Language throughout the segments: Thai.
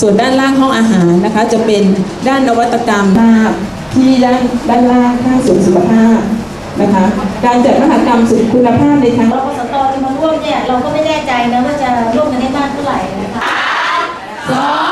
ส่วนด้านล่างห้องอาหารนะคะ จะเป็นด้านนวัตกรรมภาพที่ด้านด้านล่างข้างสวนสุขภาพนะคะ การจัดมหกรรมสุขคุณภาพในครั้งรพสตที่มาร่วมเนี่ยเราก็ไม่แน่ใจนะว่าจะร่วมกันได้มากเท่าไหร่นะคะ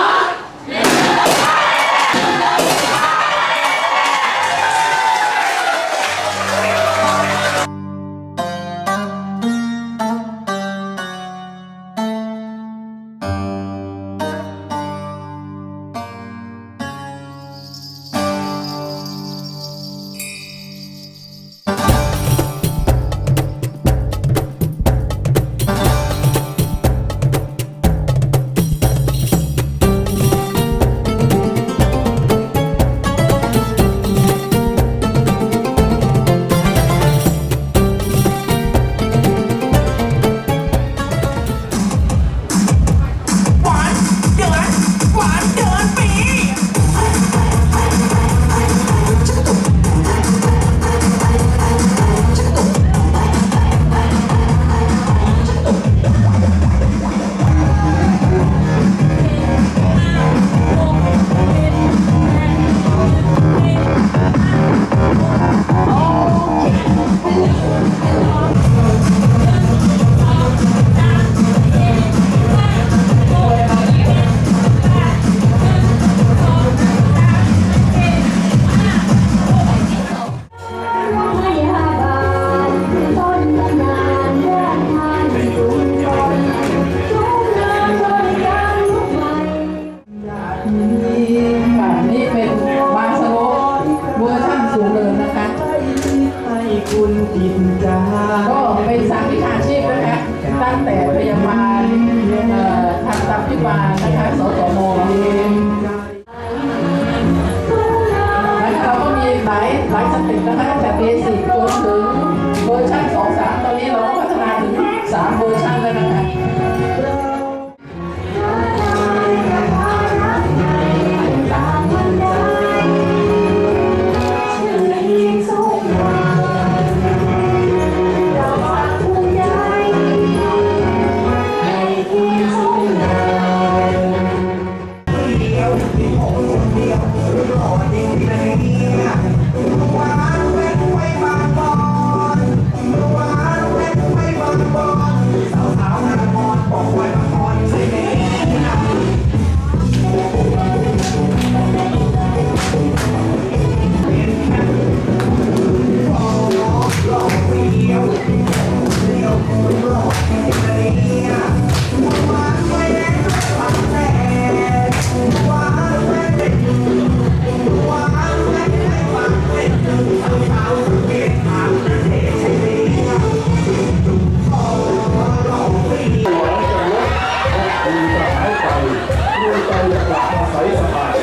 อาศัยสบาย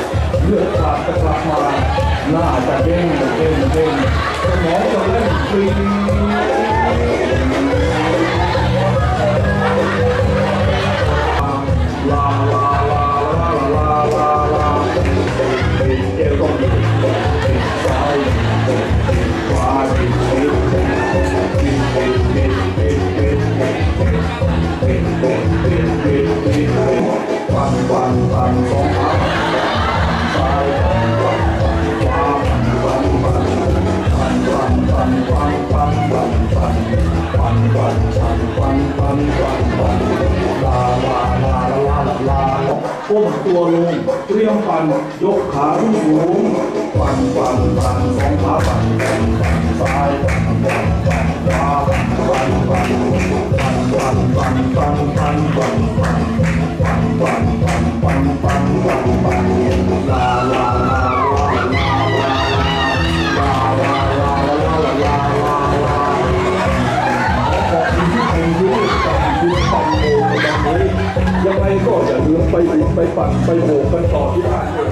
เลือดขาดจะกลับมาหน้าจะเด้งเด้งเด้งสมองจะเล่นฟรีลาลาลาลาลาลาลาเอวต้อง ก้มตัวลงเตรียมปั่นยกขาขึ้นสูงปั่นปั่นปั่นสองขาปั่นปั่นปั่นซ้ายปั่นปั่นปั่นขวาปั่นปั่นปั่นปั่นปั่นปั่นปั่นปั่นปั่นปั่นปั่นปั่นปั่นปั่นปั่นปันปันลาลาลา ไปปั่นไปโบกกันต่อที่บ้านเลย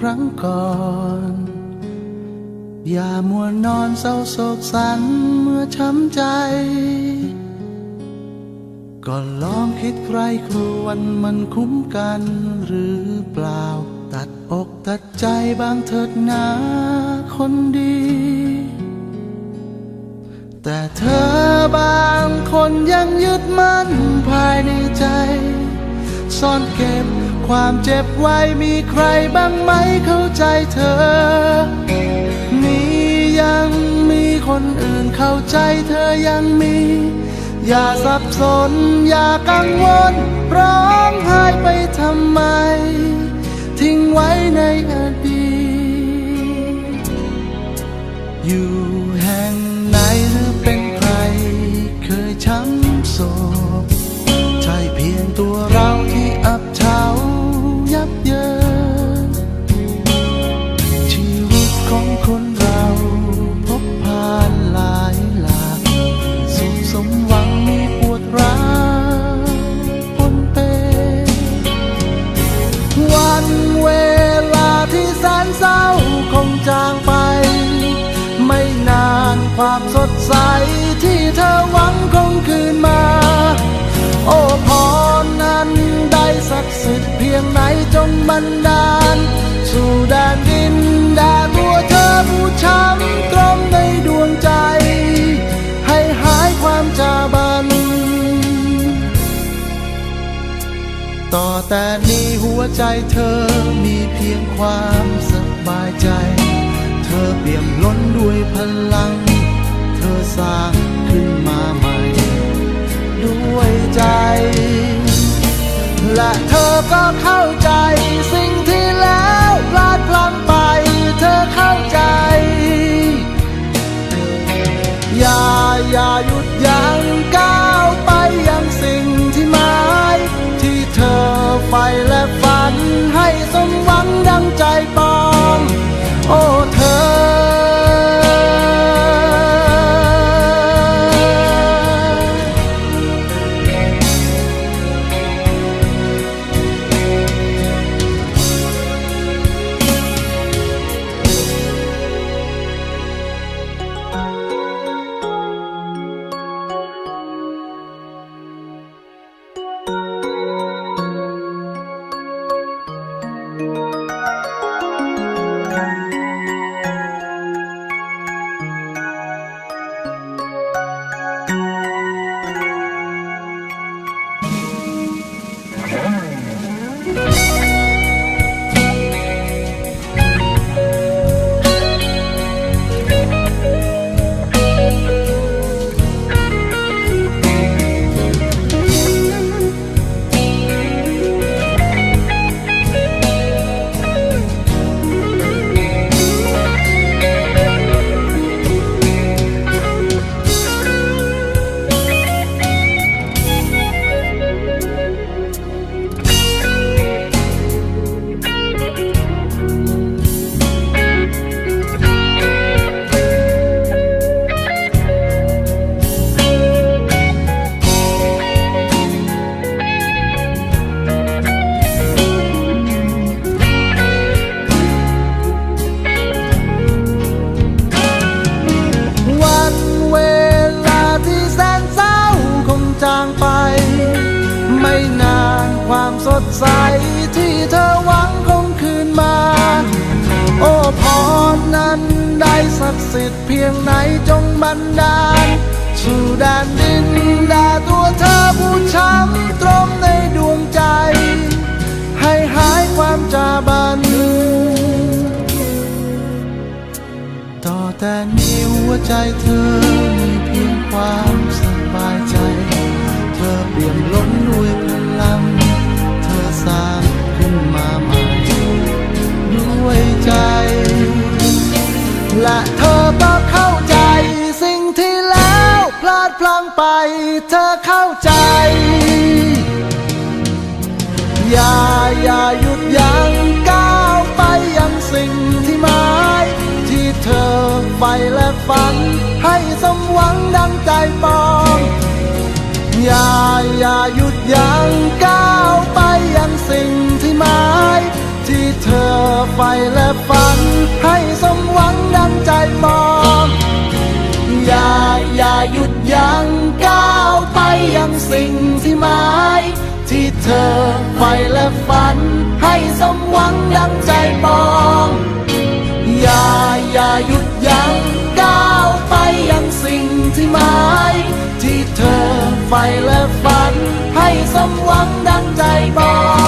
ครั้งก่อน อย่ามัวนอนเศร้าโศกสันเมื่อช้ำใจ ก็ลองคิดใครครวนมันคุ้มกันหรือเปล่า ตัดอกตัดใจบางเถิดนาคนดี แต่เธอบางคนยังยึดมั่นภายในใจ ซ่อนเก็บ ความเจ็บไว้มีใครบ้างไหมเข้าใจเธอ นี่ยังมีคนอื่นเข้าใจเธอยังมี อย่าสับสนอย่ากังวล ร้องไห้ไปทำไม ทิ้งไว้ในอดีตอยู่ ดใสที่เธอหวังคงคืนมา โอ้พรนั้นได้ศักดิ์สิทธิ์เพียงไหนจงบันดาล สู่แดนดินแดนตัวเธอผู้ช้ำตรงในดวงใจ ให้หายความจาบัน ต่อแต่นี้หัวใจเธอมีเพียงความสบายใจ เธอเปี่ยมล้นด้วยพลัง สร้างขึ้นมาใหม่ ด้วยใจ และเธอก็เข้าใจสิ่งที่เลักดิ์สิทธิ์เพียงไหนจงบันดาลสู่แดนดินแด่ตัวเธอผู้ช้ำตรงในดวงใจ ให้หายความจาบัน ต่อแต่นี้หัวใจเธอมีเพียงความส เธอเข้าใจ อย่าอย่าหยุดยั้งก้าวไปยังสิ่งที่หมายที่เธอใฝ่และฝัน ให้สมหวังดังใจปองอย่าอย่าหยุดยั้งก้าวไปยังสิ่งที่หมายที่ฝ่และฝัน ให้สมหวังดังใจมอง ย่าอย่าหยุดยั้งก้าวไปยังสิ่งที่หมาย ที่เธอใฝ่และฝัน ให้สมหวังดังใจปองอย่าอย่าหยุดยั้งก้าวไปยังสิ่งที่หมาย ที่เธอใฝ่และฝัน ให้สมหวังดังใจปอง